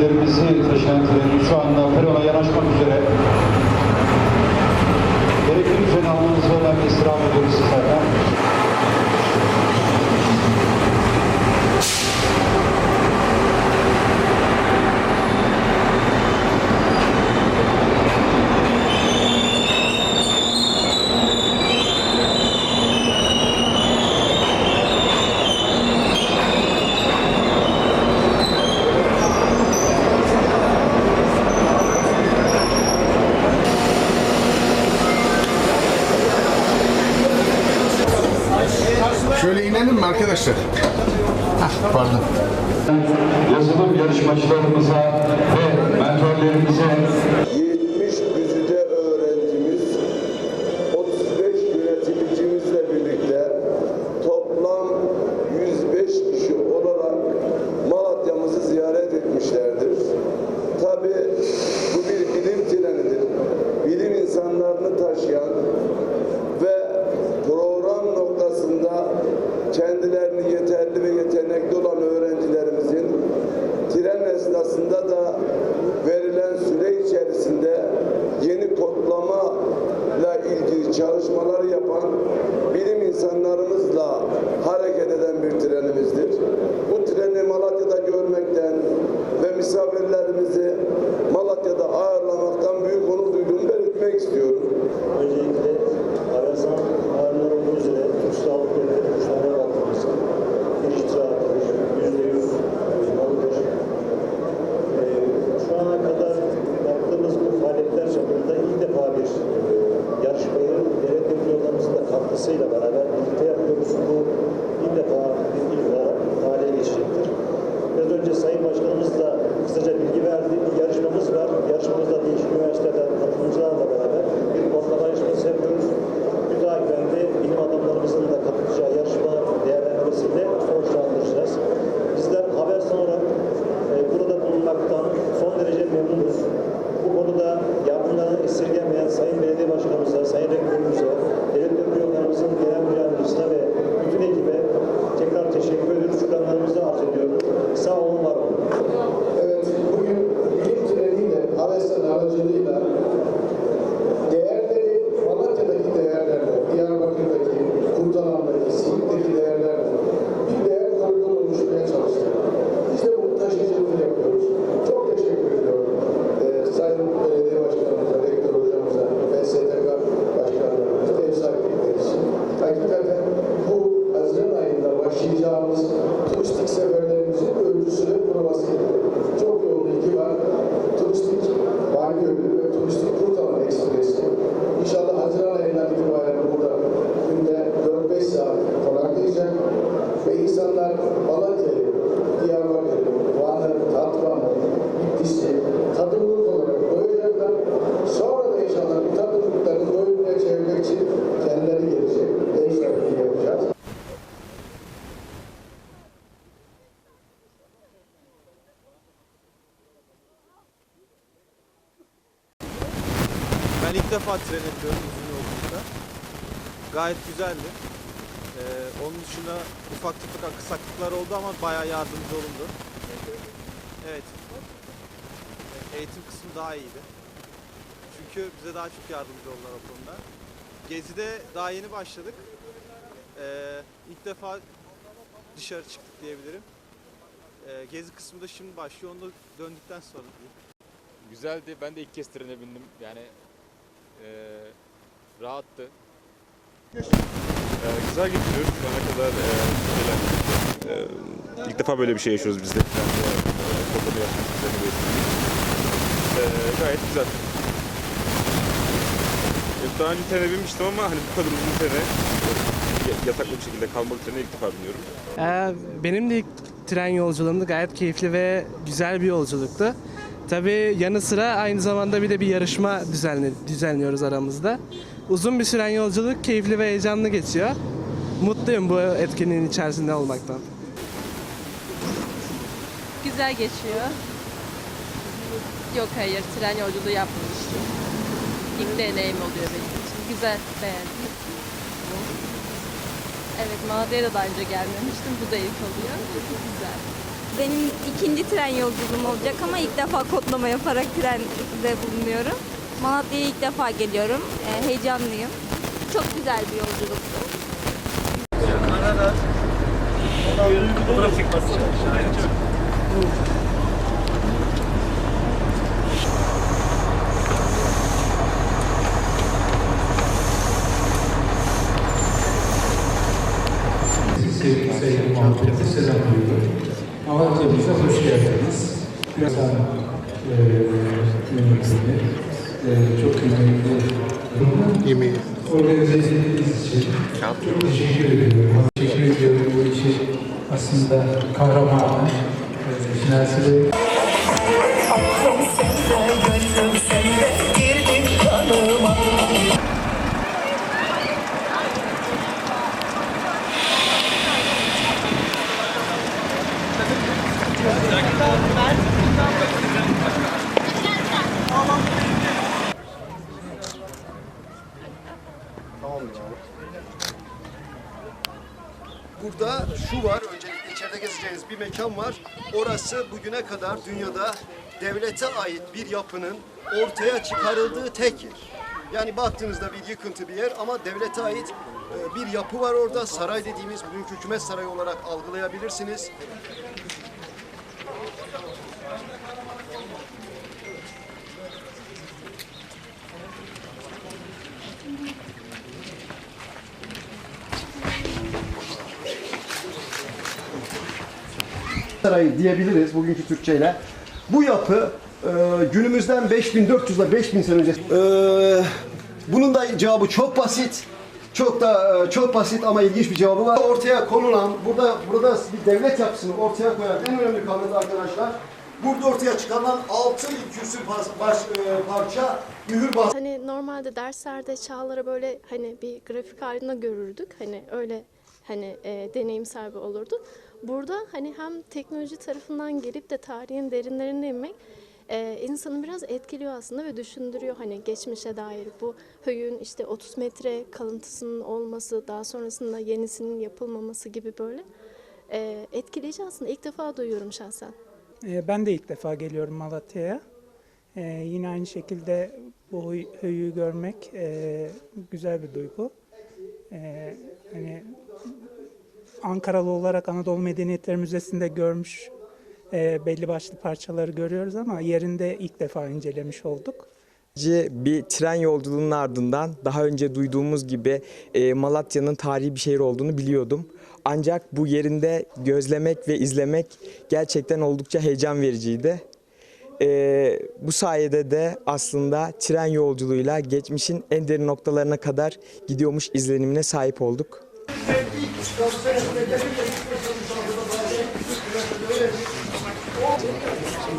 üyelerimizi taşıyan trenin şu anda perona yanaşmak üzere. Şöyle inelim mi arkadaşlar? Hah, pardon. Yazılım yarışmacılarımıza ve mentorlarımıza süre içerisinde yeni kodlama ile ilgili çalışmalar yapan bilim insanlarımızla hareket eden bir trenimizdir. Bu treni Malatya'da görmekten ve misafirlerimizi Malatya'da ağırlamaktan büyük onur duyduğumu belirtmek istiyorum. Öncelikle Arasan ağırlar olmak üzere Türk Sağlık Devleti kuşlarına baktığımız bir icraatdır. Yüzde yüz uzmanıdır. Ee, şu ana kadar yaptığımız bu faaliyetler çapında ilk defa bir e, yarışmayı devlet yollarımızın da katkısıyla beraber birlikte yapıyoruz. Bu ilk defa bir ilk olarak tarihe geçecektir. Biraz önce Sayın Başkanımız da kısaca bilgi verdi. Bir yarışmamız var. Yarışmamızda değişik üniversiteden katılımcılarla beraber bir kodlama yarışması yapıyoruz. Mütakiben de bilim adamlarımızın da katılacağı yarışma değerlendirmesiyle sonuçlandıracağız. Bizler haber sonra e, burada bulunmaktan son derece memnunuz. Bu konuda yardımlarını esirgemeyen Sayın Belediye Başkanımıza, Sayın Rektörümüze, başlayacağımız turistik seferlerimizin öncüsü ve Trene biniyorum uzun yolculukta. Gayet güzeldi. Ee, onun dışında ufak tefek aksaklıklar oldu ama bayağı yardımcı olundu. Evet. Eğitim kısmı daha iyiydi. Çünkü bize daha çok yardımcı oldular o konuda. Gezi'de daha yeni başladık. Ee, ilk defa dışarı çıktık diyebilirim. Ee, gezi kısmı da şimdi başlıyor. Onu da döndükten sonra. Güzeldi. Ben de ilk kez trene bindim. Yani eee rahattı. Ee, güzel getiriyoruz. Şu ana kadar e, şeyler, e, ilk defa böyle bir şey yaşıyoruz biz de. E, bir etkinlik. E, gayet güzel. E, daha önce trene binmiştim ama hani bu kadar uzun trene, e, yataklı bir şekilde kalmalı trene ilk defa biniyorum. Ee, benim de ilk tren yolculuğumdu. Gayet keyifli ve güzel bir yolculuktu. Tabii yanı sıra aynı zamanda bir de bir yarışma düzenli, düzenliyoruz aramızda. Uzun bir süren yolculuk keyifli ve heyecanlı geçiyor. Mutluyum bu etkinliğin içerisinde olmaktan. Güzel geçiyor. Yok hayır, tren yolculuğu yapmamıştım. İlk deneyim oluyor benim için. Güzel, beğendim. Evet, Malatya'ya da daha önce gelmemiştim. Bu da ilk oluyor. Güzel. Benim ikinci tren yolculuğum olacak ama ilk defa kodlama yaparak trende bulunuyorum. Malatya'ya ilk defa geliyorum. Ee, heyecanlıyım. Çok güzel bir yolculuktu. Sevgili Sayın Muhammed'e selamlıyorum. Malatya'mıza hoş geldiniz. Biraz daha e, yönetimi, e, çok kıymetli Yemeği. organize ettiğiniz için çok teşekkür ediyorum. Teşekkür ediyorum bu işi aslında kahramanı, e, Şinasi Bey. Şu var, öncelikle içeride gezeceğiniz bir mekan var. Orası bugüne kadar dünyada devlete ait bir yapının ortaya çıkarıldığı tek yer. Yani baktığınızda bir yıkıntı bir yer ama devlete ait e, bir yapı var orada. Saray dediğimiz bugünkü hükümet sarayı olarak algılayabilirsiniz. Sarayı diyebiliriz bugünkü Türkçeyle. Bu yapı e, günümüzden 5400 ile 5000 sene önce. E, bunun da cevabı çok basit. Çok da e, çok basit ama ilginç bir cevabı var. Ortaya konulan, burada burada bir devlet yapısını ortaya koyan en önemli kanıt arkadaşlar. Burada ortaya çıkarılan altın kürsü baş, baş, e, parça mühür bas. Hani normalde derslerde çağları böyle hani bir grafik halinde görürdük. Hani öyle hani e, deneyimsel bir olurdu. Burada hani hem teknoloji tarafından gelip de tarihin derinlerine inmek e, insanı biraz etkiliyor aslında ve düşündürüyor hani geçmişe dair bu höyün işte 30 metre kalıntısının olması daha sonrasında yenisinin yapılmaması gibi böyle e, etkileyici aslında ilk defa duyuyorum şahsen. Ee, Ben de ilk defa geliyorum Malatya'ya. Ee, Yine aynı şekilde bu höy- höyüğü görmek e, güzel bir duygu. Ee, Hani Ankaralı olarak Anadolu Medeniyetleri Müzesi'nde görmüş e, belli başlı parçaları görüyoruz ama yerinde ilk defa incelemiş olduk. Bir tren yolculuğunun ardından daha önce duyduğumuz gibi e, Malatya'nın tarihi bir şehir olduğunu biliyordum. Ancak bu yerinde gözlemek ve izlemek gerçekten oldukça heyecan vericiydi. E, bu sayede de aslında tren yolculuğuyla geçmişin en derin noktalarına kadar gidiyormuş izlenimine sahip olduk.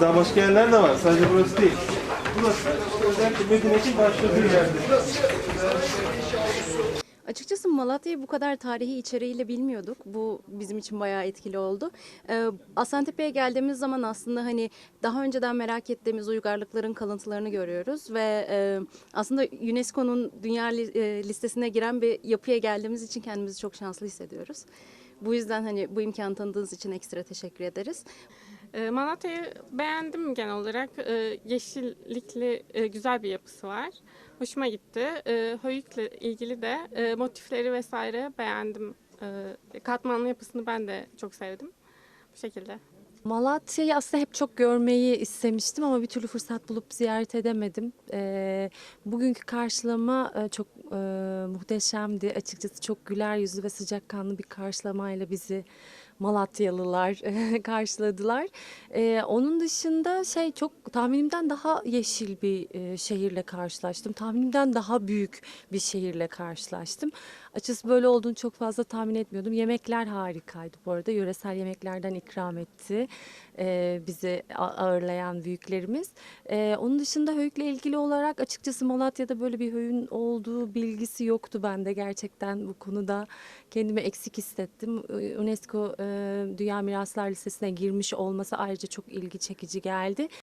Daha başka yerler de var. Sadece burası değil. Burası özellikle medeniyetin başladığı yerdir. Açıkçası Malatya'yı bu kadar tarihi içeriğiyle bilmiyorduk. Bu bizim için bayağı etkili oldu. Ee, Aslantepe'ye geldiğimiz zaman aslında hani daha önceden merak ettiğimiz uygarlıkların kalıntılarını görüyoruz ve e, aslında UNESCO'nun dünya e, listesine giren bir yapıya geldiğimiz için kendimizi çok şanslı hissediyoruz. Bu yüzden hani bu imkanı tanıdığınız için ekstra teşekkür ederiz. Ee, Malatya'yı beğendim genel olarak. Ee, Yeşillikli e, güzel bir yapısı var. Hoşuma gitti. Ee, Höyük'le ilgili de e, motifleri vesaire beğendim. Katmanlı yapısını ben de çok sevdim. Bu şekilde. Malatya'yı aslında hep çok görmeyi istemiştim ama bir türlü fırsat bulup ziyaret edemedim. Ee, bugünkü karşılama e, çok e, muhteşemdi. Açıkçası çok güler yüzlü ve sıcakkanlı bir karşılamayla bizi Malatyalılar karşıladılar. Ee, onun dışında şey çok tahminimden daha yeşil bir e, şehirle karşılaştım. Tahminimden daha büyük bir şehirle karşılaştım. Açıkçası böyle olduğunu çok fazla tahmin etmiyordum. Yemekler harikaydı bu arada. Yöresel yemeklerden ikram etti e, bizi ağırlayan büyüklerimiz. E, onun dışında Höyük'le ilgili olarak açıkçası Malatya'da böyle bir höyün olduğu bilgisi yoktu bende gerçekten bu konuda. Kendimi eksik hissettim. E, UNESCO e, Dünya Miraslar Listesi'ne girmiş olması ayrıca çok ilgi çekici geldi.